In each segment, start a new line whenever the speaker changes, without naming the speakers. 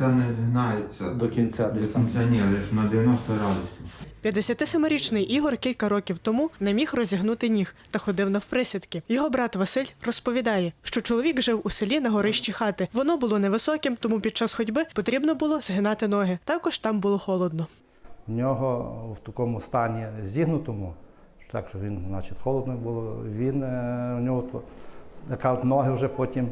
це не згинається
До кінця
до
десь там.
кінця ні, лише на 90 градусів.
57-річний Ігор кілька років тому не міг розігнути ніг та ходив навприсідки. Його брат Василь розповідає, що чоловік жив у селі на горищі хати. Воно було невисоким, тому під час ходьби потрібно було згинати ноги. Також там було холодно.
В нього в такому стані зігнутому, що так, що він, значить, холодно було, він е, у нього тво- як ноги вже потім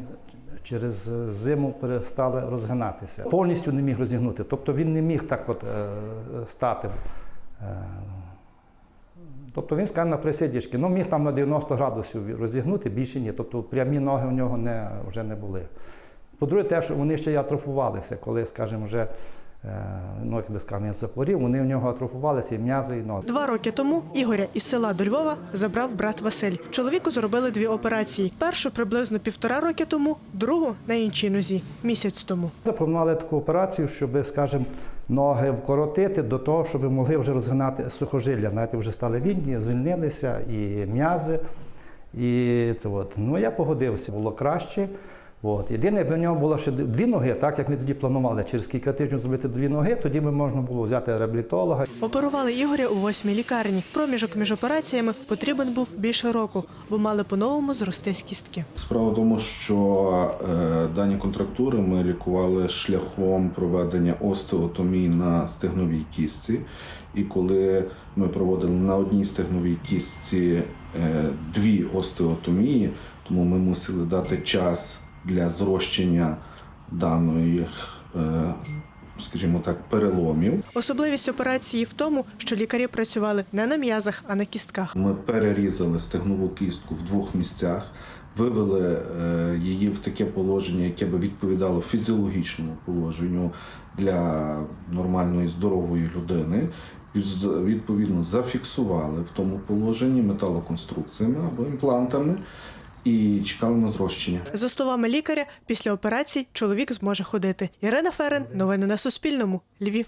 через зиму перестали розгинатися. Повністю не міг розігнути. Тобто він не міг так от е, стати. Е, Тобто він скаже на присидячки, ну міг там на 90 градусів розігнути, більше ні. Тобто прямі ноги в нього не, вже не були. По-друге, те, що вони ще й атрофувалися, коли, скажімо, вже ну, як би сказав, він захворів, вони в нього атрофувалися і м'язи, і ноги.
Два роки тому Ігоря із села до Львова забрав брат Василь. Чоловіку зробили дві операції: першу приблизно півтора роки тому, другу на іншій нозі місяць тому.
Запланували таку операцію, щоб, скажімо, ноги вкоротити до того, щоб могли вже розгинати сухожилля. Знаєте, вже стали вільні, звільнилися і м'язи. І це от. Ну, я погодився, було краще. От. Єдине, якби в нього було ще дві ноги, так як ми тоді планували, через кілька тижнів зробити дві ноги, тоді би можна було взяти реабілітолога.
Оперували Ігоря у восьмій лікарні. Проміжок між операціями потрібен був більше року, бо мали по-новому зростись кістки.
Справа в тому, що е, дані контрактури ми лікували шляхом проведення остеотомії на стегновій кістці. І коли ми проводили на одній стегновій кістці е, дві остеотомії, тому ми мусили дати час для зрощення даної, е, скажімо так, переломів.
Особливість операції в тому, що лікарі працювали не на м'язах, а на кістках.
Ми перерізали стегнову кістку в двох місцях, вивели е, її в таке положення, яке би відповідало фізіологічному положенню для нормальної здорової людини. Відповідно, зафіксували в тому положенні металоконструкціями або імплантами і чекали на зрощення.
За словами лікаря, після операцій чоловік зможе ходити. Ірина Ферен, новини на Суспільному, Львів.